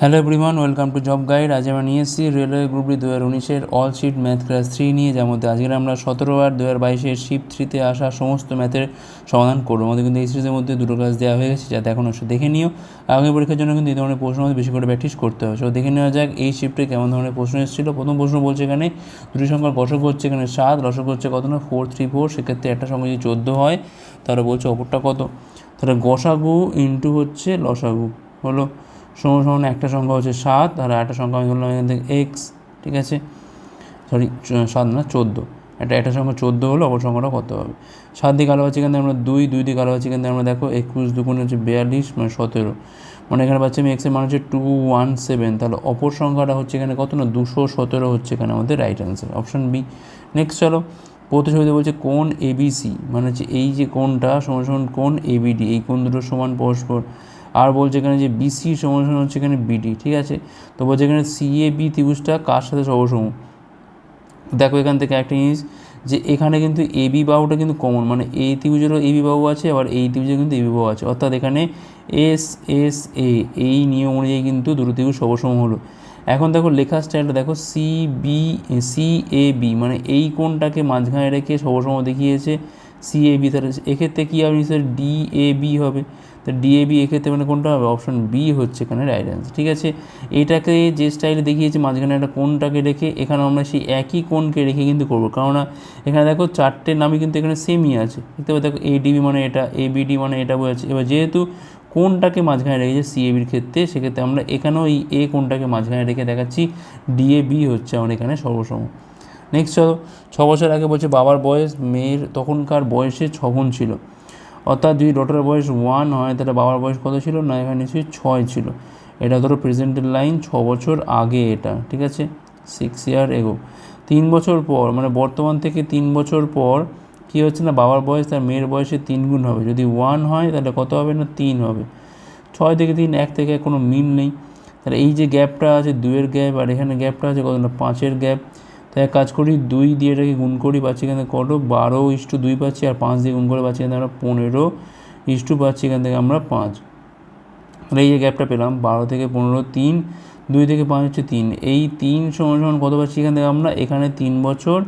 Hello everyone welcome to job guide আজ আমরা নিয়ে এসেছি রেলওয়ে গ্রুপ ডি দু হাজার উনিশের all sheet math class three নিয়ে, যার মধ্যে আজকে আমরা সতেরো আর দু হাজার বাইশের শিপ থ্রিতে আসা সমস্ত ম্যাথের সমাধান করব। আমাদের কিন্তু এই সিরিজের মধ্যে দুটো ক্লাস দেওয়া হয়ে গেছে, যাতে এখন অবশ্যই দেখে নিও। আগামী পরীক্ষার জন্য কিন্তু এই ধরনের প্রশ্ন আমাদের বেশি করে প্র্যাকটিস করতে হবে। সো দেখে নেওয়া যাক এই শিফটে কেমন ধরনের প্রশ্ন এসেছিল। প্রথম প্রশ্ন বলছে এখানে, দুটি সংখ্যার গসক হচ্ছে এখানে সাত রসক হচ্ছে কত না? ফোর থ্রি ফোর সেক্ষেত্রে একটা সংখ্যা যদি চোদ্দ হয়, তাহলে বলছে অপরটা কত? তাহলে গসাগু ইন্টু হচ্ছে লসাগু। হলো সমান সমান একটা সংখ্যা হচ্ছে সাত, আর একটা সংখ্যা আমি ধরলাম এখান থেকে এক্স, ঠিক আছে? সরি সাত না, চোদ্দ। একটা একটা সংখ্যা চোদ্দ হলো, অপর সংখ্যাটা কত হবে? সাত দিকে আলো পাচ্ছি এখান আমরা দুই দুই দিকে আলো পাচ্ছি এখান আমরা দেখো একুশ, দুগুণে হচ্ছে বিয়াল্লিশ মানে সতেরো। মানে এখানে পাচ্ছি আমি এক্সের মান হচ্ছে টু, ওয়ান, সেভেন। তাহলে অপর সংখ্যাটা হচ্ছে এখানে কত না, দুশো সতেরো হচ্ছে এখানে আমাদের right answer option B next চলো প্রতিযোগিতা বলছে কোন এবিসি মানে হচ্ছে এই যে কোনটা সমান সমান কোন এবিডি এই কোন দুটো সমান পরস্পর। আর বলছে এখানে যে বিসি সমান সমান হচ্ছে এখানে বিডি ঠিক আছে? তো বলছে এখানে সিএবি ত্রিভুজটা কার সাথে সবসম দেখো এখান থেকে একটা জিনিস যে এখানে কিন্তু এবি বাহুটা কিন্তু কমন মানে এই ত্রিভুজেরও এবি বাহু আছে, আবার এই ত্রিভুজের কিন্তু এবি বাহু আছে। অর্থাৎ এখানে এস এস এ এই নিয়ম অনুযায়ী কিন্তু দুটো ত্রিভুজ সবসম হলো। এখন দেখো লেখার স্টাইলটা দেখো C B C A B মানে এই কোনটাকে মাঝখানে রেখে সবসম দেখিয়েছে সি এ বি তাহলে এক্ষেত্রে কী হবে? নিশ্চয় ডি এ বি হবে। তো ডিএবি এক্ষেত্রে মানে কোনটা হবে? অপশন বি হচ্ছে এখানে রাইট অ্যান্সার ঠিক আছে? এটাকে যে স্টাইলে দেখিয়েছে, মাঝখানে একটা কোনটাকে রেখে এখানে আমরা সেই একই কোনকে রেখে কিন্তু করব। কেননা এখানে দেখো চারটে নামই কিন্তু এখানে সেমই আছে। দেখতে পাবে দেখো এডিবি মানে এটা এবিডি মানে এটা বোঝাচ্ছে। এবার যেহেতু কোনটাকে মাঝখানে রেখেছে সিএবির ক্ষেত্রে, সেক্ষেত্রে আমরা এখানেও এই এ কোনটাকে মাঝখানে রেখে দেখাচ্ছি ডিএবি হচ্ছে আমার এখানে সর্বসম। নেক্সট চলো, ছ বছর আগে বলছে বাবার বয়স, মেয়ের তখনকার বয়সে ছগুণ ছিল। অর্থাৎ যদি ডটার বয়স ওয়ান হয়, তাহলে বাবার বয়স কত ছিল? না, এখানে নিশ্চয়ই ছয় ছিল। এটা ধরো প্রেজেন্টের লাইন ছ বছর আগে এটা, ঠিক আছে? সিক্স ইয়ার এগো তিন বছর পর মানে বর্তমান থেকে তিন বছর পর, কী হচ্ছে না, বাবার বয়স তার মেয়ের বয়সে তিন গুণ হবে। যদি ওয়ান হয়, তাহলে কত হবে না, তিন হবে। ছয় থেকে তিন, এক থেকে কোনো মিল নেই। তাহলে এই যে গ্যাপটা আছে দুয়ের গ্যাপ আর এখানে গ্যাপটা আছে কত না, পাঁচের গ্যাপ তাই এক কাজ করি, দুই দিয়ে এটাকে গুণ করি, পাচ্ছি এখানে কত? বারো ইস্টু দুই পাচ্ছি, আর পাঁচ দিয়ে গুণ করে পাচ্ছি এখানে আমরা পনেরো ইস্টু পাচ্ছি এখান থেকে আমরা পাঁচ। তাহলে এই যে গ্যাপটা পেলাম, বারো থেকে পনেরো তিন, দুই থেকে পাঁচ হচ্ছে তিন। এই তিন সমান সমান কত পাচ্ছি এখান থেকে আমরা? এখানে তিন বছর,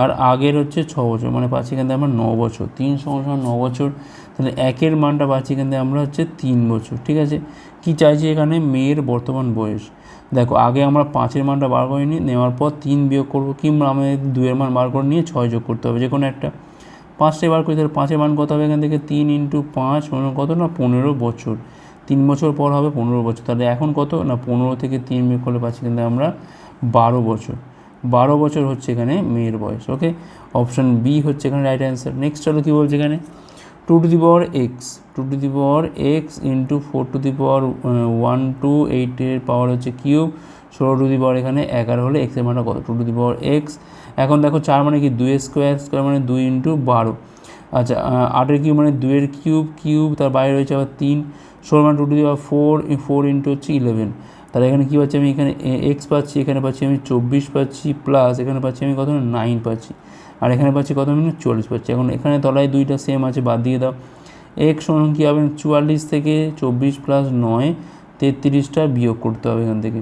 আর আগের হচ্ছে ছ বছর মানে পাচ্ছি এখান থেকে আমরা ন বছর। তিন সমান সমান ন বছর, তাহলে একের মানটা পাচ্ছি এখান থেকে আমরা হচ্ছে তিন বছর, ঠিক আছে? কি চাইছি এখানে? মেয়ের বর্তমান বয়স। দেখো, আগে আমরা পাঁচের মানটা বার করে নিই, নেওয়ার পর তিন বিয়োগ করব কিংবা আমাদের দুয়ের মান বার করে নিয়ে ছয় যোগ করতে হবে যে কোনো একটা। পাঁচটায় বার করি তাহলে পাঁচের মান কত হবে? এখান থেকে তিন ইন্টু পাঁচ মানে কত না? পনেরো বছর। তিন বছর পর হবে পনেরো বছর। তাহলে এখন কত? না, পনেরো থেকে তিন বিয়োগ করলে পাচ্ছি কিন্তু আমরা বারো বছর। বারো বছর হচ্ছে এখানে মেয়ের বয়স ওকে অপশান বি হচ্ছে এখানে রাইট অ্যান্সার নেক্সট চলো কী বলছে এখানে? Two two the power x two two the power x into four two the power one two এইটের পাওয়ার হচ্ছে কিউব, ষোলো টু দি পাওয়ার এখানে এগারো হলে এক্সের মানটা কত? Two two the power x এখন দেখো চার মানে কি? দুই স্কোয়ার স্কোয়ার মানে দুই ইন্টু বারো। আচ্ছা আটের কিউব মানে দুইয়ের কিউব কিউব তার বাইরে রয়েছে আবার তিন। ষোলো মানে two two the power four four into হচ্ছে ইলেভেন তাহলে এখানে কী পাচ্ছি আমি? এখানে এক্স পাচ্ছি, এখানে পাচ্ছি আমি চব্বিশ পাচ্ছি প্লাস এখানে পাচ্ছি আমি কত? নাইন পাচ্ছি। আর এখানে পাচ্ছি কত? মিনিট চল্লিশ পাচ্ছি। এখন এখানে তলায় দুইটা সেম আছে, বাদ দিয়ে দাও। এক সমান কী হবে? চুয়াল্লিশ থেকে চব্বিশ প্লাস নয়, তেত্রিশটা বিয়োগ করতে হবে এখান থেকে।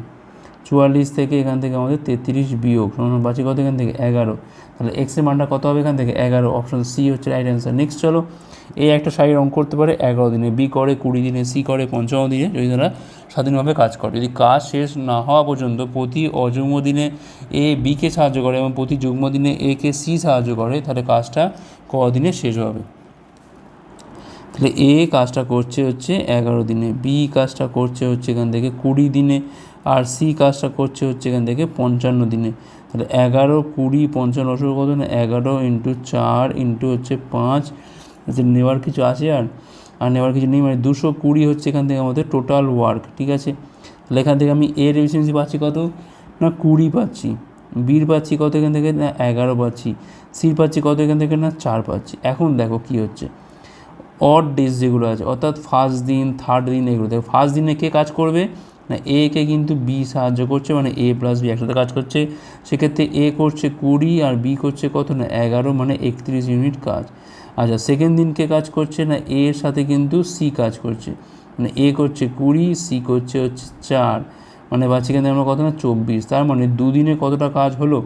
চুয়াল্লিশ থেকে এখান থেকে আমাদের তেত্রিশ বিয়োগ। সমান পাচ্ছি কত এখান থেকে? এগারো। তাহলে এক্সের মানটা কত হবে এখান থেকে? এগারো। অপশন সি হচ্ছে রাইট অ্যান্সার নেক্সট চলো। এই একটা শাড়ির অঙ্ক করতে পারে এগারো দিনে, বি করে কুড়ি দিনে, সি করে পঞ্চম দিনে, যদি তারা স্বাধীনভাবে কাজ করে। যদি কাজ শেষ না হওয়া পর্যন্ত প্রতি অযুগ্ম দিনে এ বিকে সাহায্য করে এবং প্রতি যুগ্ম দিনে এ কে সি সাহায্য করে, তাহলে কাজটা কদিনে শেষ হবে? তাহলে এ কাজটা করছে হচ্ছে এগারো দিনে, বি কাজটা করছে হচ্ছে এখান থেকে কুড়ি দিনে, আর সি কাজটা করছে হচ্ছে এখান থেকে পঞ্চান্ন দিনে। তাহলে এগারো, কুড়ি, পঞ্চান্ন অসুখ কত না? এগারো ইন্টু চার ইন্টু হচ্ছে পাঁচ আচ্ছা নেওয়ার কিছু আছে আর আর নেওয়ার কিছু নেই মানে দুশো কুড়ি হচ্ছে এখান থেকে আমাদের টোটাল ওয়ার্ক ঠিক আছে? তাহলে এখান থেকে আমি এর এফিসিয়েন্সি পাচ্ছি কত? না কুড়ি পাচ্ছি। বির পাচ্ছি কত এখান থেকে? না এগারো পাচ্ছি। সির পাচ্ছি কত এখান থেকে? না চার পাচ্ছি। এখন দেখো কী হচ্ছে। অড ডেজ যেগুলো আছে, অর্থাৎ ফার্স্ট দিন থার্ড দিন, এগুলো দেখো। ফার্স্ট দিনে কে কাজ করবে? না এ কে কিন্তু বি সাহায্য করছে মানে এ প্লাস বি একসাথে কাজ করছে। সেক্ষেত্রে এ করছে কুড়ি আর বি করছে কত? না এগারো মানে একত্রিশ ইউনিট কাজ। আচ্ছা সেকেন্ড দিন কে কাজ করছে না এ এর সাথে কিন্তু সি কাজ করছে? মানে এ করছে কুড়ি, সি করছে হচ্ছে চার। মানে এখান থেকে আমরা কত না? চব্বিশ। তার মানে দুদিনে কতটা কাজ হলো?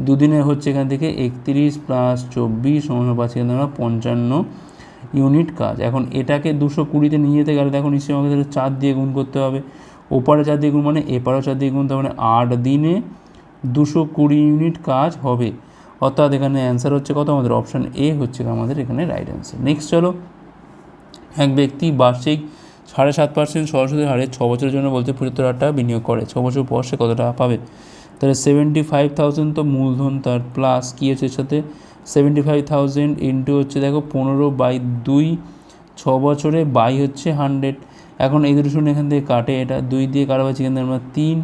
দুদিনে হচ্ছে এখান থেকে একত্রিশ প্লাস চব্বিশ সমান পাচ্ছি থেকে আমরা পঞ্চান্ন ইউনিট কাজ। এখন এটাকে দুশো কুড়িতে নিয়ে যেতে গেলে দেখো নিশ্চয়ই আমাকে চার দিয়ে গুণ করতে হবে। ওপারে চার দিয়ে গুণ মানে এপারেও চার দিয়ে গুণ, তার মানে আট দিনে দুশো কুড়ি ইউনিট কাজ হবে। অর্থাৎ এখানে অ্যান্সার হচ্ছে কত? আমাদের অপশান এ হচ্ছে আমাদের এখানে রাইট অ্যান্সার নেক্সট চলো। এক ব্যক্তি বার্ষিক সাড়ে সাত পার্সেন্ট সরাসরি হারে ছ বছরের জন্য বলতে পঁচাত্তর হাজার টাকা বিনিয়োগ করে। ছ বছর পর সে কত টাকা পাবে? তাহলে সেভেন্টি ফাইভ থাউজেন্ড তো মূলধন তার প্লাস কী হচ্ছে এর সাথে? সেভেন্টি ফাইভ থাউজেন্ড ইন্টু হচ্ছে দেখো পনেরো বাই দুই, ছ বছরে বাই হচ্ছে হান্ড্রেড এখন এই দুটো শুনে এখান থেকে কাটে। এটা দুই দিয়ে কাটা পাচ্ছি এখান থেকে আমরা তিন।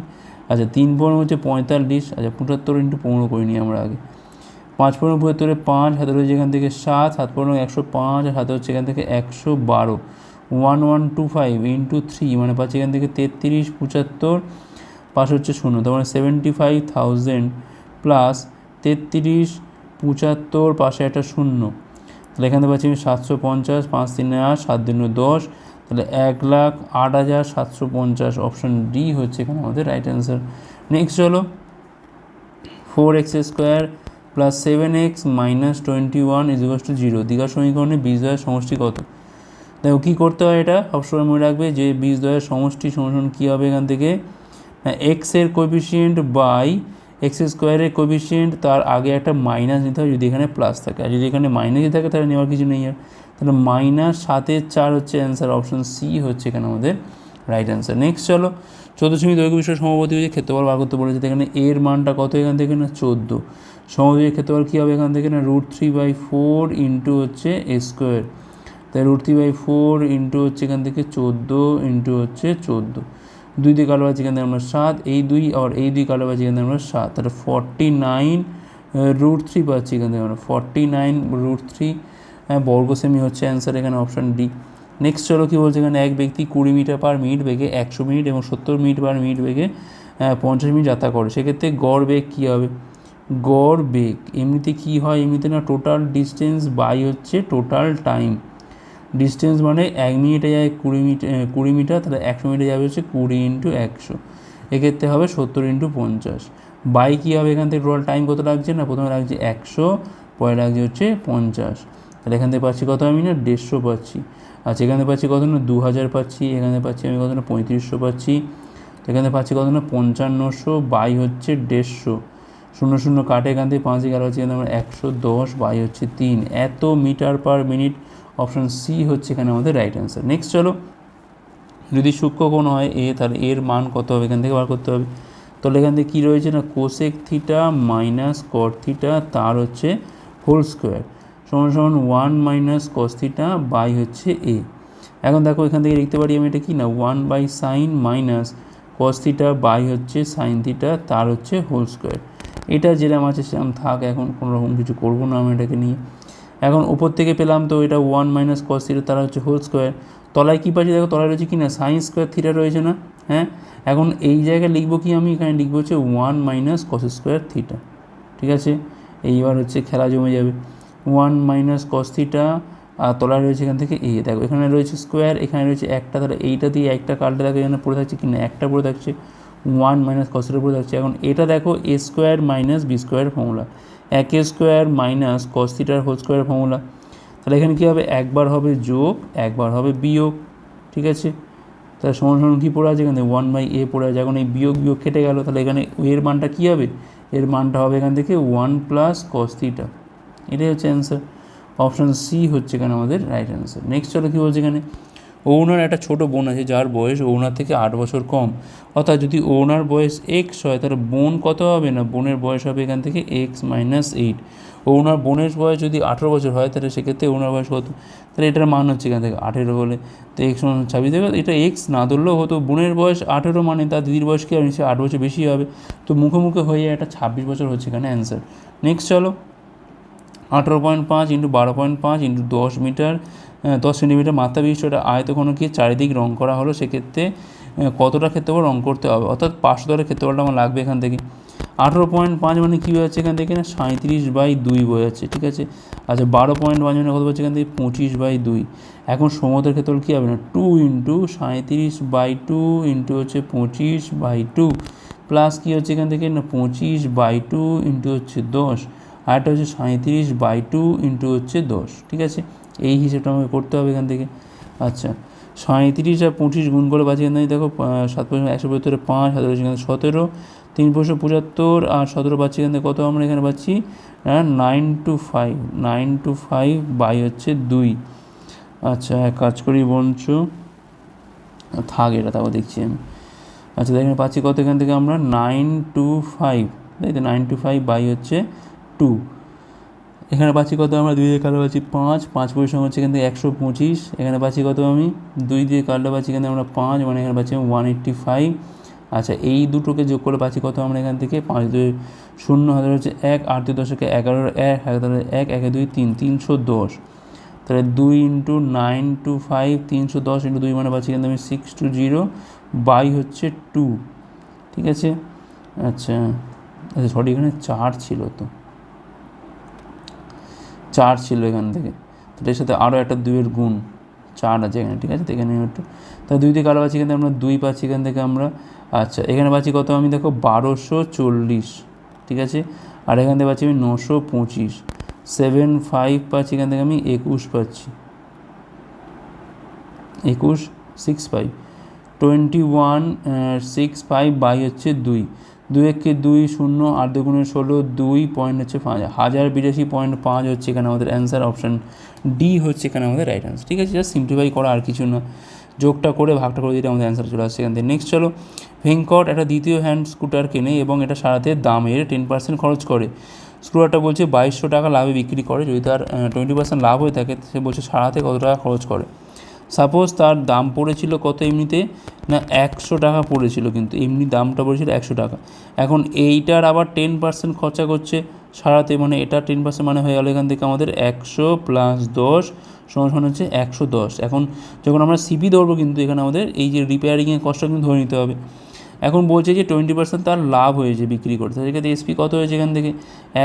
আচ্ছা তিন পনেরো হচ্ছে পঁয়তাল্লিশ। আচ্ছা পঁচাত্তর ইন্টু পনেরো করে নিই আমরা আগে। পাঁচ পনেরো পঁচাত্তরে পাঁচ হাতে রয়েছে এখান থেকে সাত হাত পনেরো একশো পাঁচ, আর হাতে হচ্ছে এখান থেকে একশো বারো। One one two five into three মানে পাচ্ছি এখান থেকে তেত্রিশ, পঁচাত্তর পাশে হচ্ছে শূন্য। তার মানে সেভেন্টি ফাইভ থাউজেন্ড প্লাস তেত্রিশ, পঁচাত্তর পাশে একটা শূন্য। তাহলে এখান থেকে পাচ্ছি আমি সাতশো পঞ্চাশ, পাঁচ তিনে আট, সাত দিন দশ। তাহলে এক লাখ আট হাজার সাতশো পঞ্চাশ। অপশান ডি হচ্ছে এখানে আমাদের রাইট অ্যান্সার নেক্সট চলো। Four x square plus seven x minus twenty one ইজিকাস to zero দীঘা সমীকরণে বীজ দ্বয়ের সমষ্টি কত? দেখো কী করতে হয় এটা? সবসময় মনে রাখবে যে বীজ দ্বয়ের সমষ্টি সমীকরণ কী হবে এখান থেকে? এক্সের কোএফিসিয়েন্ট বাই এক্স স্কোয়ারের কোএফিসিয়েন্ট তার আগে একটা মাইনাস নিতে হবে যদি এখানে প্লাস থাকে। আর যদি এখানে মাইনাসই থাকে, তাহলে নেওয়ার কিছু নেই আর। তাহলে মাইনাস সাতের চার হচ্ছে অ্যান্সার অপশন সি হচ্ছে এখানে আমাদের রাইট অ্যান্সার নেক্সট চলো। চোদ্দ সেমি দৈর্ঘ্য বিষয় সমাপতি হয়েছে, ক্ষেত্রফল বার করতে বলেছে। এখানে এর মানটা কত এখান থেকে? না, চোদ্দ। সমাপতির ক্ষেত্রফল কী হবে এখান থেকে? না root three by four into হচ্ছে এ স্কোয়ার তাই root three by four into হচ্ছে এখান থেকে চোদ্দ ইন্টু হচ্ছে চোদ্দ। দুই দিয়ে কালো পাচ্ছি এখান থেকে আমরা সাত, এই দুই আর এই দুই কালো পাচ্ছি এখান থেকে আমরা সাত। তাহলে ফর্টি নাইন রুট থ্রি পাচ্ছি এখান থেকে আমরা। ফর্টি নাইন রুট থ্রি বর্গ সেমি হচ্ছে অ্যান্সার এখানে অপশান ডি নেক্সট চলো কী বলছে এখানে? এক ব্যক্তি কুড়ি মিটার পার মিনিট বেগে একশো মিনিট এবং সত্তর মিনিট পার মিনিট বেগে পঞ্চাশ মিনিট যাত্রা করে। সেক্ষেত্রে গড় বেগ কী হবে? গড় বেগ। এমনিতে কী হয়? এমনিতে না টোটাল ডিস্টেন্স বাই হচ্ছে টোটাল টাইম ডিস্টেন্স মানে এক মিনিটে যায় কুড়ি মিটার কুড়ি মিটার, তাহলে একশো মিনিটে যাবে হচ্ছে কুড়ি ইন্টু একশো। এক্ষেত্রে হবে সত্তর ইন্টু পঞ্চাশ। বাই কী হবে? এখান থেকে টোটাল টাইম কত লাগছে? না, প্রথমে লাগছে একশো, পরে লাগছে হচ্ছে পঞ্চাশ। তাহলে এখান থেকে পাচ্ছি কত আমি না? দেড়শো পাচ্ছি। আচ্ছা এখানে পাচ্ছি কত না? দু হাজার পাচ্ছি। এখানে পাচ্ছি আমি কত না? পঁয়ত্রিশশো পাচ্ছি। এখানে পাচ্ছি কত না? পঞ্চান্নশো বাই হচ্ছে দেড়শো। শূন্য শূন্য কাটে এখান থেকে পাঁচ এগারো হচ্ছে এখানে আমরা একশো দশ বাই হচ্ছে তিন। এত metre per minute option C হচ্ছে এখানে আমাদের রাইট অ্যান্সার নেক্সট চলো, যদি সূক্ষ্ম কোণ হয় এ, তাহলে এর মান কত হবে? এখান থেকে বার করতে হবে। তাহলে এখান থেকে কী রয়েছে না? Cosec theta minus cot theta তার হচ্ছে হোল স্কোয়ার সমান সমান one minus cos theta by হচ্ছে এ। এখন দেখো এখান থেকে লিখতে পারি আমি এটা কি না? One by sine minus cos theta by হচ্ছে সাইন থিটা তার হচ্ছে হোল স্কোয়ার এটা যেরকম আছে সেরকম থাক, এখন কোনো রকম কিছু করব না আমি এটাকে নিয়ে। এখন উপর থেকে পেলাম তো এটা ওয়ান মাইনাস কস থিটা তারা হচ্ছে হোল স্কোয়ার তলায় কী পাচ্ছি দেখো, তলায় রয়েছে কি না? সাইন স্কোয়ার থিটা রয়েছে না? হ্যাঁ? এখন এই জায়গায় লিখব কি আমি? এখানে লিখব হচ্ছে one minus cos square theta ঠিক আছে? এইবার হচ্ছে খেলা জমে যাবে। ওয়ান মাইনাস কস থিটা আর তলায় রয়েছে এখান থেকে এ দেখো, এখানে রয়েছে স্কোয়ার এখানে রয়েছে একটা, তাহলে এইটা দিয়ে একটা কাটলে দেখো এখানে পড়ে থাকছে কি না? একটা পড়ে থাকছে। ওয়ান মাইনাস কসের পড়ে থাকছে এখন এটা দেখো A square minus B square formula এক এ স্কোয়ার মাইনাস কস থিটার হোল স্কোয়ার ফর্মুলা তাহলে এখানে কী হবে? একবার হবে যোগ, একবার হবে বিয়োগ। ঠিক আছে? তাহলে সমান সমান কী পড়ে আছে? এখানে ওয়ান বাই এ পড়ে আছে। এখন এই বিয়োগ বিয়োগ কেটে গেল। তাহলে এখানে এর মানটা কী হবে? এর মানটা হবে এখান থেকে ওয়ান প্লাস কস এটাই হচ্ছে অ্যান্সার অপশান সি হচ্ছে এখানে আমাদের রাইট অ্যান্সার নেক্সট চলো কী বলছে এখানে? ওনার একটা ছোট বোন আছে, যার বয়স ওনার থেকে আট বছর কম। অর্থাৎ যদি ওনার বয়স এক্স হয়, তাহলে বোন কত হবে না? বোনের বয়স হবে এখান থেকে এক্স মাইনাস এইট ওনার বোনের বয়স যদি আঠেরো বছর হয়, তাহলে সেক্ষেত্রে ওনার বয়স কত? তাহলে এটার মান হচ্ছে এখান থেকে আঠেরো হলে তো এক্স ছাব্বিশ। দেবে এটা এক্স না ধরলেও হতো। বোনের বয়স আঠেরো মানে তার দিদির বয়স কি নিশ্চয়ই আট বছর বেশি হবে। তো মুখে মুখে হয়ে এটা ছাব্বিশ বছর হচ্ছে এখানে অ্যান্সার নেক্সট চলো। আঠেরো পয়েন্ট পাঁচ ইন্টু বারো পয়েন্ট পাঁচ ইন্টু দশ মিটার দশ সেন্টিমিটার মাত্রা বিশিষ্ট একটা আয়তঘনকে চারিদিক রং করা হলো, সেক্ষেত্রে কতটা ক্ষেত্রফল রং করতে হবে? অর্থাৎ পাঁচশো দরের ক্ষেত্রফলটা আমার লাগবে এখান থেকে। আঠেরো পয়েন্ট পাঁচ মানে কী বোঝাচ্ছে এখান থেকে না? সাঁত্রিশ বাই দুই বোঝাচ্ছে ঠিক আছে? আচ্ছা বারো পয়েন্ট পাঁচ মানে কত বলছে এখান থেকে? পঁচিশ বাই দুই। এখন সমুদ্রের ক্ষেত্রে কী হবে না? টু ইন্টু সাঁত্রিশ বাই টু ইন্টু হচ্ছে পঁচিশ বাই টু। প্লাস কী হচ্ছে এখান থেকে না? পঁচিশ বাই টু ইন্টু হচ্ছে দশ। আরেকটা হচ্ছে সাঁত্রিশ বাই টু ইন্টু হচ্ছে দশ, ঠিক আছে? এই হিসেবটা আমাকে করতে হবে এখান থেকে। আচ্ছা সাঁত্রিশ আর পঁচিশ গুণ করে বাঁচিয়ে এখান দেখো সাত পঁচিশ একশো পঁচাত্তরে পাঁচ, সাত পঁচিশ এখানে সতেরো, তিন পঁচিশশো পঁচাত্তর আর সতেরো পাচ্ছি এখান থেকে কত আমরা এখানে পাচ্ছি? হ্যাঁ nine two five nine two five by হচ্ছে দুই। আচ্ছা এক কাজ করি বঞ্চ থাক এটা তারপর দেখছি আমি। আচ্ছা এখানে পাচ্ছি কত এখান থেকে আমরা? নাইন টু ফাইভ তাই তো? নাইন টু ফাইভ বাই হচ্ছে টু এখানে পাচ্ছি কত আমরা? দুই দিয়ে কাটলে পাচ্ছি পাঁচ পাঁচ পরিশ্রম হচ্ছে এখান থেকে একশো পঁচিশ। এখানে পাচ্ছি কত আমি? দুই দিয়ে কাটলে পাচ্ছি এখান থেকে আমরা পাঁচ মানে এখানে পাচ্ছি ওয়ান এইট্টি ফাইভ আচ্ছা এই দুটোকে যোগ করে পাচ্ছি কত আমরা এখান থেকে? পাঁচ দুই শূন্য হাজার হচ্ছে এক, আট দুই দশকে এগারো, এক এগারো এক, একে দুই, তিন, তিনশো দশ। তাহলে দুই ইন্টু নাইন টু ফাইভ, তিনশো দশ ইন্টু দুই মানে পাচ্ছি কিন্তু আমি সিক্স টু জিরো বাই হচ্ছে টু ঠিক আছে? আচ্ছা আচ্ছা সরি এখানে চার ছিল তো। চার ছিল এখান থেকে। তো এর সাথে আরও একটা দুইয়ের গুণ চার আছে এখানে, ঠিক আছে? তো এখানে একটু তা দুই থেকে আরও পাচ্ছি এখান থেকে? আমরা দুই পাচ্ছি এখান থেকে আমরা আচ্ছা এখানে পাচ্ছি কত? আমি দেখো বারোশো চল্লিশ, ঠিক আছে? আর এখান থেকে পাচ্ছি আমি নশো পঁচিশ। সেভেন ফাইভ পাচ্ছি এখান থেকে আমি একুশ পাচ্ছি। একুশ, six, five. Twenty one six, five, by হচ্ছে দুই। দুই একে দুই শূন্য, আট দুগুণে ষোলো, দুই পয়েন্ট হচ্ছে পাঁচ। হাজার বিরাশি পয়েন্ট পাঁচ হচ্ছে এখানে আমাদের অ্যান্সার অপশান ডি হচ্ছে এখানে আমাদের রাইট অ্যান্সার ঠিক আছে? জাস্ট সিম্পলিফাই করা আর কিছু না। যোগটা করে, ভাগটা করে দিলে আমাদের অ্যান্সার চলে আসছে এখান থেকে। নেক্সট চলো। ভেঙ্কট একটা দ্বিতীয় হ্যান্ড স্কুটার কেনে এবং এটা সারাতে দামের টেন পার্সেন্ট খরচ করে। স্কুটারটা বলছে বাইশশো টাকা লাভে বিক্রি করে। যদি তার টোয়েন্টি পার্সেন্ট লাভ হয়ে থাকে, সে বলছে সারাতে কত টাকা খরচ করে? সাপোজ তার দাম পড়েছিল কত এমনিতে? না, একশো টাকা পড়েছিল কিন্তু, এমনি দামটা পড়েছিল একশো টাকা। এখন এইটার আবার টেন পার্সেন্ট খরচা করছে, সারাতে মানে এটা টেন পার্সেন্ট মানে হয়ে গেলো এখান থেকে আমাদের একশো প্লাস দশ সমান হচ্ছে একশো দশ। এখন যখন আমরা সিপি ধরবো কিন্তু এখানে আমাদের এই যে রিপেয়ারিংয়ের কষ্টটা কিন্তু ধরে নিতে হবে। এখন বলছে যে টোয়েন্টি পার্সেন্ট তার লাভ হয়েছে বিক্রি করতে এখানে এসপি কত হয়েছে এখান থেকে?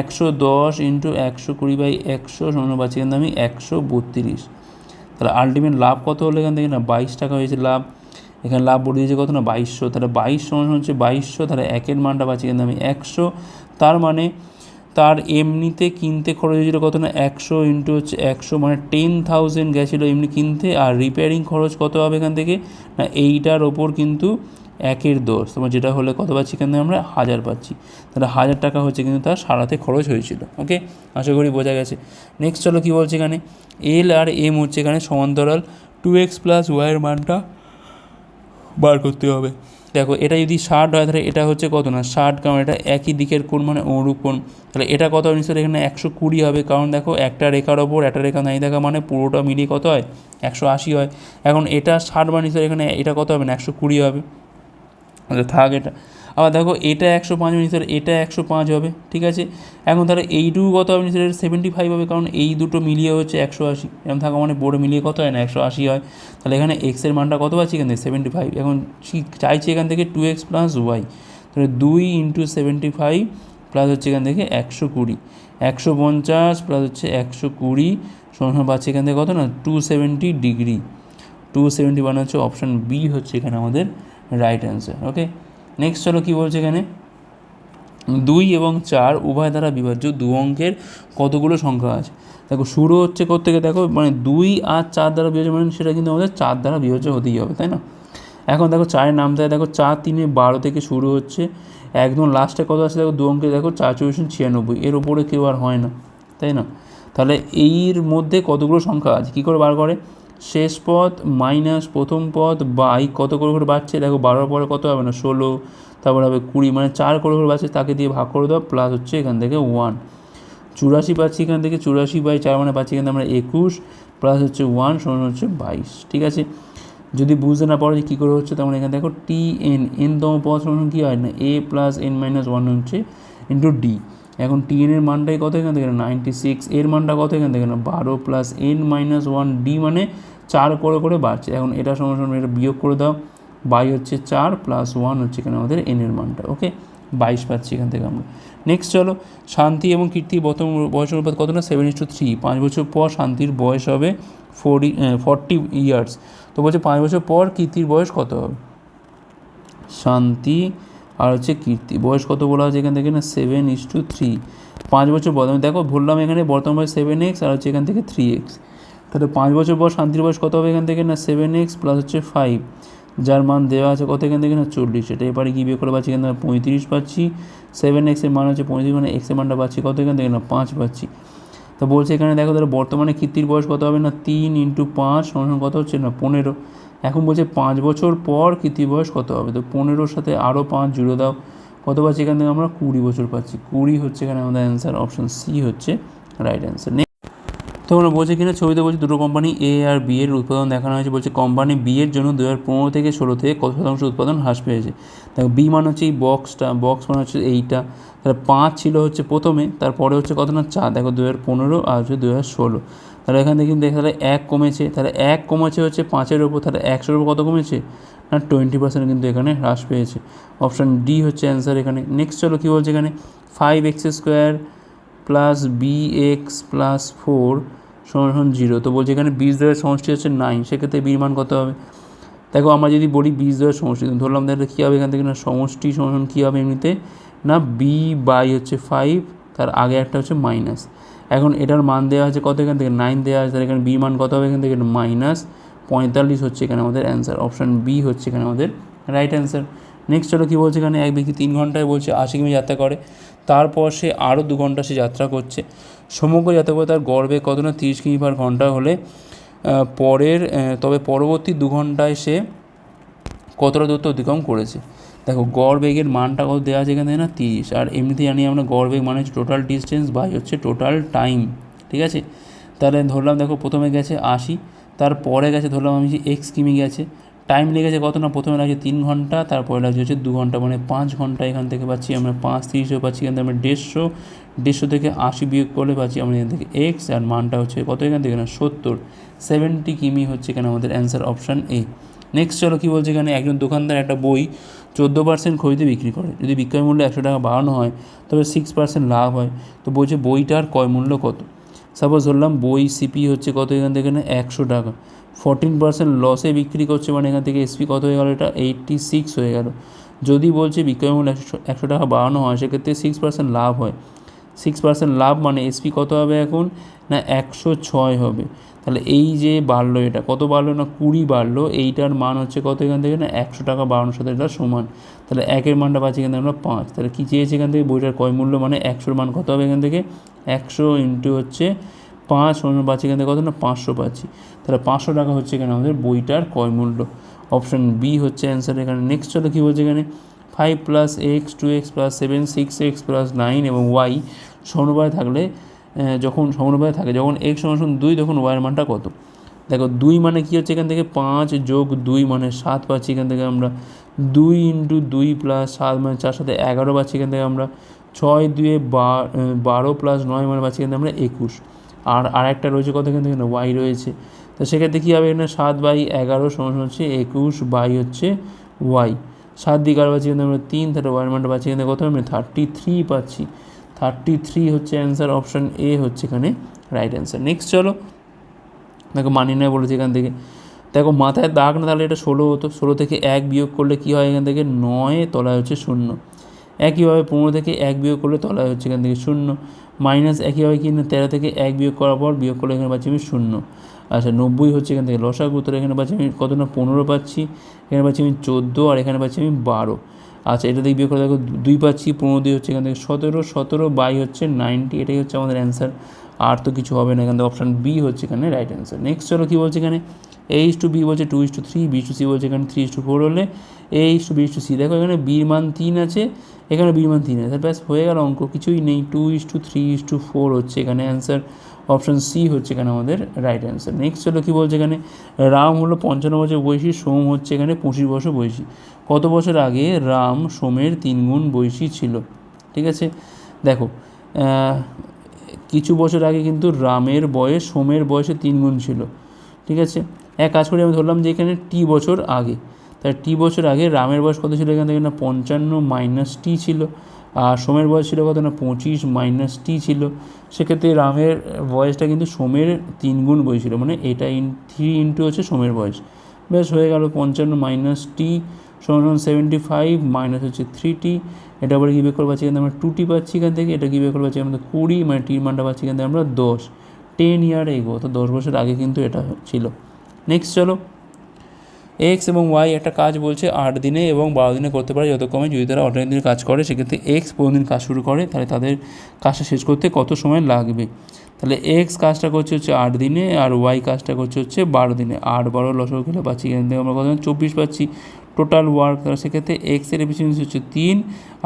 একশো দশ ইন্টু একশো কুড়ি বাই একশো সমান পাচ্ছি থেকে আমি একশো বত্রিশ। তাহলে আলটিমেট লাভ কত হলো এখান থেকে? না, বাইশ টাকা হয়েছে লাভ। এখানে লাভ বলে দিয়েছে কত? না, বাইশশো। তাহলে বাইশ সমান হচ্ছে বাইশশো। তাহলে একের মানটা পাচ্ছি কিন্তু আমি একশো। তার মানে তার এমনিতে কিনতে খরচ হয়েছিল কত না, একশো ইন্টু হচ্ছে একশো। মানে টেন থাউজেন্ড গেছিল এমনি কিনতে। আর রিপেয়ারিং খরচ কত হবে এখান থেকে? না, এইটার ওপর কিন্তু একের দশ তোমার যেটা হলে কত পাচ্ছি থেকে আমরা? হাজার পাচ্ছি। তাহলে হাজার টাকা হচ্ছে কিন্তু তার সারাতে খরচ হয়েছিল। ওকে আশা করি বোঝা গেছে। নেক্সট চলো কী বলছে এখানে? এল আর এম হচ্ছে এখানে সমান্তরাল। টু এক্স প্লাস ওয়াইয়ের মানটা বার করতে হবে। দেখো, এটা যদি ষাট হয়, তাহলে এটা হচ্ছে কত না? ষাট, কারণ এটা একই দিকের কোণ মানে অনুরূপ কোণ। তাহলে এটা কত হবে? নিশ্চয়ই এখানে একশো কুড়ি হবে। কারণ দেখো, একটা রেখার ওপর একটা রেখা নাই দেখা মানে পুরোটা মিলিয়ে কত হয়? একশো আশি হয়। এখন এটা ষাট মানে নিশ্চয়ই এখানে এটা কত হবে না? একশো কুড়ি হবে। আচ্ছা থাক এটা আবার দেখো এটা একশো পাঁচ নিচের এটা একশো পাঁচ হবে, ঠিক আছে? এখন তাহলে এইটুকু কত হবে নিচের সেভেন্টি ফাইভ হবে, কারণ এই দুটো মিলিয়ে হচ্ছে একশো আশি। এরকম থাকা মানে বোর্ডে মিলিয়ে কত হয় না? একশো আশি হয়। তাহলে এখানে এক্সের মানটা কত আছে এখান থেকে? সেভেন্টি ফাইভ এখন চাইছি এখান থেকে টু এক্স প্লাস ওয়াই তাহলে দুই ইন্টু সেভেন্টি ফাইভ প্লাস হচ্ছে এখান থেকে একশো কুড়ি। একশো পঞ্চাশ প্লাস হচ্ছে একশো কুড়ি সমান পাচ্ছি এখান থেকে কত না? Two seventy degree two seventy one হচ্ছে অপশান বি হচ্ছে এখানে আমাদের রাইট অ্যান্সার ওকে নেক্সট চলো কী বলছে এখানে? দুই এবং চার উভয় দ্বারা বিভাজ্য দু অঙ্কের কতগুলো সংখ্যা আছে? দেখো, শুরু হচ্ছে থেকে দেখো মানে দুই আর চার দ্বারা বিভাজ্য মানে সেটা কিন্তু আমাদের চার দ্বারা বিভাজ্য হতেই হবে, তাই না? এখন দেখো, চারের নামটা দেখো, চার তিনে বারো থেকে শুরু হচ্ছে। একদম লাস্টে কত আছে? দেখো, দু অঙ্কে দেখো, চার চব্বিশ ছিয়ানব্বই। এর উপরে কেউ আর হয় না, তাই না? তাহলে এর মধ্যে কতগুলো সংখ্যা আছে? কী করে বার করে? শেষ পদ মাইনাস প্রথম পদ বাই কত করে করে বাড়ছে? দেখো বারোর পরে কত হবে না? ষোলো, তারপর হবে কুড়ি মানে চার করে করে বাড়ছে, তাকে দিয়ে ভাগ করে দাও প্লাস হচ্ছে এখান থেকে ওয়ান চুরাশি পাচ্ছি এখান থেকে, চুরাশি বাই চার মানে পাচ্ছি এখান থেকে আমরা একুশ প্লাস হচ্ছে ওয়ান সমান হচ্ছে বাইশ, ঠিক আছে? যদি বুঝতে না পারো যে কী করে হচ্ছে তখন এখানে দেখো টি এন এন তম পদ সমান কী হয় না? A plus n minus one হচ্ছে ইন্টু ডি এখন টি এন এর মানটাই কত এখান থেকে? নাইনটি সিক্স এর মানটা কত এখান থেকে? না, বারো plus n minus one d মানে চার করে করে বাড়ছে। এখন এটা সমান এটা বিয়োগ করে দাও। বাই হচ্ছে চার প্লাস ওয়ান হচ্ছে এখানে আমাদের এন এর মানটা ওকে বাইশ পাচ্ছি এখান থেকে আমরা। নেক্সট চলো, শান্তি এবং কীর্তি বর্তমান বয়স অনুপাত কত না? সেভেন ইস টু থ্রি পাঁচ বছর পর শান্তির বয়স হবে ফোরটি ফর্টি ইয়ার্স তো বলছে পাঁচ বছর পর কীর্তির বয়স কত হবে? শান্তি আর হচ্ছে কীর্তি। বয়স কত বলা হচ্ছে এখান থেকে না? সেভেন ইস টু থ্রি পাঁচ বছর পর আমি দেখো বললাম এখানে বর্তমান বয়স সেভেন এক্স আর হচ্ছে এখান থেকে থ্রি এক্স তাহলে পাঁচ বছর বয়স, শান্তির বয়স কত হবে এখান থেকে না? সেভেন এক্স প্লাস হচ্ছে ফাইভ যার মান দেওয়া আছে কত এখান থেকে না? চল্লিশ। এটা এবারে কী বিয়ে করে পাচ্ছি এখান থেকে? পঁয়ত্রিশ পাচ্ছি। সেভেন এক্সের মান হচ্ছে পঁয়ত্রিশ মানে এক্সের মানটা পাচ্ছি কত এখান থেকে না? পাঁচ পাচ্ছি। তো বলছে এখানে দেখো তাহলে বর্তমানে কীর্তির বয়স কত হবে না? তিন ইন্টু পাঁচ সমান কত হচ্ছে না? পনেরো। এখন বলছে পাঁচ বছর পর কীর্তির বয়স কত হবে? তো পনেরোর সাথে আরও পাঁচ জুড়ে দাও। কত পাচ্ছি এখান থেকে আমরা? কুড়ি বছর পাচ্ছি। কুড়ি হচ্ছে এখানে আমাদের অ্যান্সার অপশন সি হচ্ছে রাইট অ্যান্সার তো আমরা বলছে কিনা, ছবিতে বলছে দুটো কোম্পানি এ আর বি এর উৎপাদন দেখানো হয়েছে। বলছে কোম্পানি বি এর জন্য দু হাজার পনেরো থেকে ষোলো থেকে কত শতাংশ উৎপাদন হ্রাস পেয়েছে? দেখো বি মানে হচ্ছে এই বক্সটা বক্স মানে হচ্ছে এইটা। তাহলে পাঁচ ছিল হচ্ছে প্রথমে, তারপরে হচ্ছে কত না? চার। দেখো দু হাজার পনেরো আর হচ্ছে দু হাজার ষোলো। তাহলে এখান থেকে কিন্তু দেখা তাহলে এক কমেছে, তাহলে এক কমেছে হচ্ছে পাঁচের ওপর তাহলে একশোর ওপর কত কমেছে? না টোয়েন্টি পার্সেন্ট কিন্তু এখানে হ্রাস পেয়েছে। অপশান ডি হচ্ছে অ্যান্সার এখানে। নেক্সট চলো কী বলছে এখানে? Five x square plus b x plus four সমান জিরো তো বলছে এখানে বীজ দ্বয়ের সমষ্টি হচ্ছে নাইন সেক্ষেত্রে বির মান কত হবে? দেখো আমরা যদি বলি বীজ দ্বয়ের সমষ্টি ধরলাম তাহলে কী হবে এখান থেকে? না, সমষ্টি সমান কী হবে এমনিতে? না বি বাই হচ্ছে ফাইভ তার আগে একটা হচ্ছে মাইনাস এখন এটার মান দেওয়া আছে কত এখান থেকে? নাইন দেওয়া আছে তাহলে এখানে বি মান কত হবে এখান থেকে? মাইনাস পঁয়তাল্লিশ হচ্ছে এখানে আমাদের অ্যান্সার অপশান বি হচ্ছে এখানে আমাদের রাইট অ্যান্সার নেক্সট চলো কী বলছে এখানে? এক ব্যক্তি তিন ঘন্টায় বলছে আশি কিমি যাত্রা করে। তারপর সে আরও দু ঘণ্টা সে যাত্রা করছে। সমগ্র যাত্রা করে তার গর্বে কত না তিরিশ কিমি পার ঘণ্টা হলে পরের তবে পরবর্তী দু ঘন্টায় সে কতটা দূরত্ব অতিক্রম করেছে? দেখো গড় বেগের মানটা কত দেওয়া আছে এখানে না? তিরিশ। আর এমনিতে জানি আমরা গড় বেগ মানে হচ্ছে টোটাল ডিস্টেন্স বাই হচ্ছে টোটাল টাইম ঠিক আছে? তাহলে ধরলাম দেখো প্রথমে গেছে আশি, তারপরে গেছে ধরলাম আমি এক্স কিমি গেছে। টাইম লেগেছে কত না? প্রথমে লাগছে তিন ঘণ্টা, তারপরে লাগছে হচ্ছে দু ঘণ্টা মানে পাঁচ ঘণ্টা এখান থেকে পাচ্ছি আমরা পাঁচ তিরিশও পাচ্ছি, এখান থেকে আমরা দেড়শো দেড়শো থেকে আশি বিয়োগ করলে পাচ্ছি আমরা এখান থেকে এক্স আর মানটা হচ্ছে কত এখান থেকে না? সত্তর। সেভেন্টি কিমি হচ্ছে এখানে আমাদের অ্যান্সার অপশান এ নেক্সট চলো কী বলছে এখানে? একজন দোকানদার একটা বই চোদ্দ পার্সেন্ট খরিদে বিক্রি করে। যদি বিক্রয় মূল্য একশো টাকা বাড়ানো হয়, তবে সিক্স পার্সেন্ট লাভ হয়। তো বলছে বইটার ক্রয় মূল্য কত? সাপোজ ধরলাম বই সিপি হচ্ছে কত এখান থেকে একশো টাকা। ফোরটিন পার্সেন্ট লসে বিক্রি করছে মানে এখান থেকে এসপি কত হয়ে গেল? এটা এইটটি সিক্স হয়ে গেল। যদি বলছে বিক্রয় মূল্য একশো একশো টাকা বাড়ানো হয়, সেক্ষেত্রে সিক্স পার্সেন্ট লাভ হয়। সিক্স পার্সেন্ট লাভ মানে এসপি কত হবে এখন? না, একশো ছয় হবে। তাহলে এই যে বাড়লো এটা, কত বাড়লো না কুড়ি বাড়লো, এইটার মান হচ্ছে কত এখান থেকে না? একশো টাকা বাড়ানোর সাথে এটা সমান। তাহলে একের মানটা পাচ্ছি এখান থেকে আমরা পাঁচ। তাহলে কী চেয়েছি এখান থেকে? বইটার কয় মূল্য মানে একশোর মান কত হবে এখান থেকে? একশো ইন্টু হচ্ছে পাঁচ, অন্য পাচ্ছি এখান থেকে কত না? পাঁচশো পাচ্ছি। তাহলে পাঁচশো টাকা হচ্ছে এখানে আমাদের বইটার কয় মূল্য। অপশান বি হচ্ছে অ্যান্সার এখানে। নেক্সট চলো কী বলছে এখানে? Five plus x two x plus seven six x plus nine এবং ওয়াই সমন্বয় থাকলে যখন সমন্বয় থাকে, যখন এক্স সমান দুই, তখন ওয়াইয়ের মানটা কত? দেখো, দুই মানে কী হচ্ছে এখান থেকে? পাঁচ যোগ দুই মানে সাত পাচ্ছি এখান থেকে আমরা। দুই ইন্টু দুই প্লাস সাত মানে চার সাথে এগারো পাচ্ছি এখান থেকে আমরা। ছয় দুয়ে বারো প্লাস নয় মানে পাচ্ছি এখান থেকে আমরা একুশ। আর আরেকটা রয়েছে কত এখান থেকে? না ওয়াই রয়েছে। তো সেক্ষেত্রে কী হবে? এখানে সাত বাই এগারো সমান হচ্ছে একুশ বাই হচ্ছে ওয়াই সাত দিকে আর পাচ্ছি এখানে আমরা তিন, তাহলে ওয়াই মানটা পাচ্ছি এখানে কত? আমরা থার্টি থ্রি পাচ্ছি। থার্টি থ্রি হচ্ছে অ্যান্সার অপশান এ হচ্ছে এখানে রাইট অ্যান্সার নেক্সট চলো, দেখো মানি নয় বলেছে এখান থেকে। দেখো মাথায় দাগ না, তাহলে এটা ষোলো হতো। ষোলো থেকে এক বিয়োগ করলে কী হয় এখান থেকে? নয়, তলায় হচ্ছে শূন্য। একইভাবে পনেরো থেকে এক বিয়োগ করলে তলায় হচ্ছে এখান থেকে শূন্য। মাইনাস একইভাবে কি না, তেরো থেকে এক বিয়োগ করার পর বিয়োগ করলে এখানে পাচ্ছি আমি শূন্য। আচ্ছা নব্বই হচ্ছে এখান থেকে লসাগু তো এখানে পাচ্ছি আমি কত না, পনেরো পাচ্ছি। এখানে পাচ্ছি আমি চোদ্দ, আর এখানে পাচ্ছি আমি বারো। আচ্ছা এটা দেখবি করে দেখো, দুই পাচ্ছি, পনেরো দুই হচ্ছে এখান থেকে সতেরো সতেরো বাই হচ্ছে নাইনটি, এটাই হচ্ছে আমাদের অ্যান্সার আর তো কিছু হবে না এখান থেকে অপশান বি হচ্ছে এখানে রাইট অ্যান্সার নেক্সট চলো কী বলছে এখানে? এ ইস টু বি বলছে two is to three b to c বলছে এখানে থ্রি ইস টু ফোর হলে a is to b is to c দেখো এখানে বির মান তিন আছে এখানে বির মান তিন আছে ব্যাস, হয়ে গেল অঙ্ক, কিছুই নেই। Two is to three is to four হচ্ছে এখানে অ্যান্সার অপশান সি হচ্ছে এখানে আমাদের রাইট অ্যান্সার নেক্সট চলো কী বলছে এখানে? রাম হলো পঞ্চান্ন বছর বয়সী, সোম হচ্ছে এখানে পঁচিশ বছর বয়সী। কত বছর আগে রাম সোমের তিন গুণ বয়সী ছিল? ঠিক আছে? দেখো কিছু বছর আগে কিন্তু রামের বয়স, সোমের বয়সে তিন গুণ ছিল। ঠিক আছে? এক কাজ করে, আমি ধরলাম যে এখানে টি বছর আগে। তাহলে টি বছর আগে রামের বয়স কত ছিল এখান থেকে না? পঞ্চান্ন মাইনাস টি ছিল। আর সোমের বয়স ছিল কত না? পঁচিশ মাইনাস টি ছিল। সেক্ষেত্রে রামের বয়সটা কিন্তু সোমের তিন গুণ বয়স ছিল। মানে এটা ইন থ্রি ইন্টু হচ্ছে সোমের বয়স। বেশ, হয়ে গেল পঞ্চান্ন মাইনাস টি সমান সেভেন্টি ফাইভ মাইনাস হচ্ছে থ্রি টি এটা আবার কী বের করে পাচ্ছি এখান আমরা? টু টি পাচ্ছি এখান থেকে। এটা কী বের করে পাচ্ছি আমরা কুড়ি মানে টির মানটা পাচ্ছি এখান থেকে আমরা দশ। টেন ইয়ার এগো তো দশ বছর আগে কিন্তু এটা ছিল। নেক্সট চলো। এক্স এবং ওয়াই একটা কাজ বলছে আট দিনে এবং বারো দিনে করতে পারে যতক্ষণে যদি তারা অল্টারনেট দিনে কাজ করে, সেক্ষেত্রে এক্স পনেরো দিন কাজ শুরু করে, তাহলে তাদের কাজটা শেষ করতে কত সময় লাগবে? তাহলে এক্স কাজটা করছে হচ্ছে আট দিনে আর ওয়াই কাজটা করছে হচ্ছে বারো দিনে। আট, বারো লসক খেলে পাচ্ছি এখান থেকে আমরা কত চব্বিশ পাচ্ছি। টোটাল ওয়ার্ক সেক্ষেত্রে এক্সের এফিসিয়েন্সি হচ্ছে তিন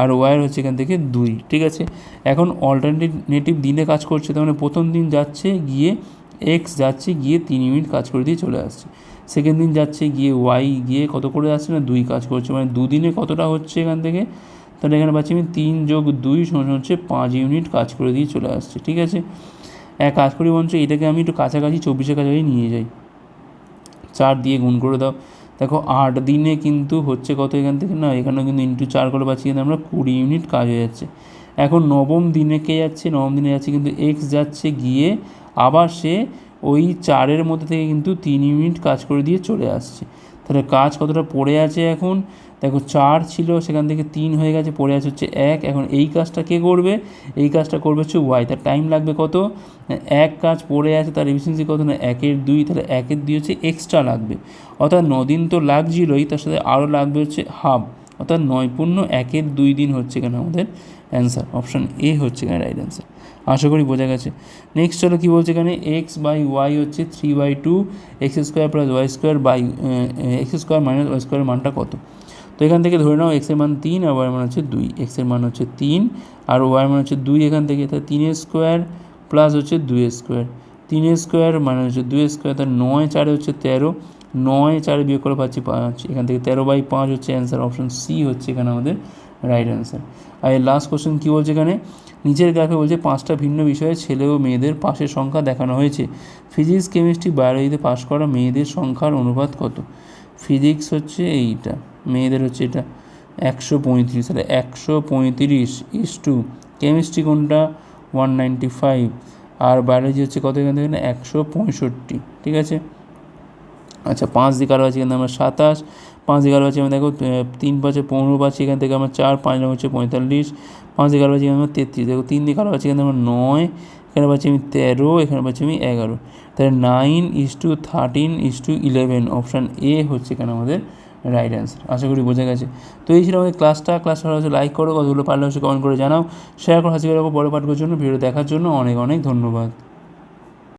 আর ওয়াইয়ের হচ্ছে এখান থেকে দুই, ঠিক আছে? এখন অল্টারনেটিভ দিনে কাজ করছে, তার মানে প্রথম দিন যাচ্ছে, গিয়ে এক্স যাচ্ছে, গিয়ে তিন ইউনিট কাজ করে দিয়ে চলে আসছে। সেকেন্ড দিন যাচ্ছে, গিয়ে ওয়াই গিয়ে কত করে আসছে না, দুই কাজ করছে। মানে দুদিনে কতটা হচ্ছে এখান থেকে? তাহলে এখানে পাচ্ছি আমি তিন যোগ দুই সমান হচ্ছে পাঁচ ইউনিট কাজ করে দিয়ে চলে আসছে, ঠিক আছে? এক কাজ করি বঞ্চ এটাকে আমি একটু কাছাকাছি, চব্বিশের কাছাকাছি নিয়ে যাই। চার দিয়ে গুণ করে দাও। দেখো, আট দিনে কিন্তু হচ্ছে কত এখান থেকে? না, এখানেও কিন্তু ইন্টু চার করে পাচ্ছি কিন্তু আমরা কুড়ি ইউনিট কাজ হয়ে যাচ্ছে। এখন নবম দিনে কে যাচ্ছে? নবম দিনে যাচ্ছে কিন্তু এক্স যাচ্ছে গিয়ে আবার সে ওই চারের মধ্যে থেকে কিন্তু তিন ইউনিট কাজ করে দিয়ে চলে আসছে। তাহলে কাজ কতটা পড়ে আছে এখন? দেখো চার ছিল, সেখান থেকে তিন হয়ে গেছে, পড়ে আছে হচ্ছে এক। এখন এই কাজটা কে করবে? এই কাজটা করবে হচ্ছে ওয়াই তার টাইম লাগবে কত? এক কাজ পড়ে আছে, তার এফিসিয়েন্সি কত না? একের দুই, তাহলে একের দুই হচ্ছে এক্সট্রা লাগবে। অর্থাৎ দিন তো লাগছিলই, তার সাথে আরও লাগবে হচ্ছে হাফ অর্থাৎ নয় পূর্ণ একের দুই দিন হচ্ছে এখানে আমাদের অ্যান্সার অপশান এ হচ্ছে এখানে রাইট অ্যান্সার আশা করি বোঝা গেছে। নেক্সট চলো কী বলছে এখানে? এক্স বাই ওয়াই হচ্ছে three by two x square plus y square by x square minus y স্কোয়ারের মানটা কত? তো এখান থেকে ধরে নাও এক্সের মান তিন আর ওয়াই মান হচ্ছে দুই। এক্সের মান হচ্ছে তিন আর ওয়াই মান হচ্ছে দুই এখান থেকে। তাহলে তিনের স্কোয়ার প্লাস হচ্ছে দুই স্কোয়ার তিনের স্কোয়ার মানে হচ্ছে দুই স্কোয়ার তার নয় চারে হচ্ছে তেরো। নয় চারে বিয়োগ করে পাচ্ছি পাঁচ, এখান থেকে তেরো বাই পাঁচ হচ্ছে অ্যান্সার অপশন সি হচ্ছে এখানে আমাদের রাইট অ্যান্সার আর এর লাস্ট কোশ্চেন কী বলছে এখানে? নিচের গ্রাফে বলছে পাঁচটা ভিন্ন বিষয়ে ছেলে ও মেয়েদের পাশের সংখ্যা দেখানো হয়েছে। ফিজিক্স কেমিস্ট্রি বায়োলজিতে পাশ করা মেয়েদের সংখ্যার অনুপাত কত? ফিজিক্স হচ্ছে এইটা, মেয়েদের হচ্ছে এটা একশো পঁয়ত্রিশ, তাহলে একশো পঁয়ত্রিশ ইস টু কেমিস্ট্রি কোনটা? ওয়ান নাইনটি ফাইভ আর বায়োলজি হচ্ছে কত এখান থেকে? একশো পঁয়ষট্টি, ঠিক আছে? আচ্ছা পাঁচ দিকে আরও আছে এখানে আমরা সাতাশ, পাঁচ আরও আছে আমরা দেখো তিন পাঁচে পনেরো পাচ্ছি এখান থেকে আমরা চার, পাঁচ নম্বর হচ্ছে পঁয়তাল্লিশ, পাঁচ আরও আছে আমরা তেত্রিশ, দেখো তিন দিকে আরও আছে এখানে আমরা নয় এখানে পাচ্ছি আমি তেরো এখানে পাচ্ছি আমি এগারো। তাহলে nine is to thirteen is to eleven option A হচ্ছে এখানে আমাদের রাইট অ্যান্সার আশা করি বোঝা গেছে। তো এই ছিল আমাদের ক্লাসটা ক্লাসটা হচ্ছে লাইক করো, কতগুলো পারলে হচ্ছে কমেন্ট করে জানাও। শেয়ার করো হাসি করে পরে পাঠকের জন্য ভিডিও দেখার জন্য অনেক অনেক ধন্যবাদ।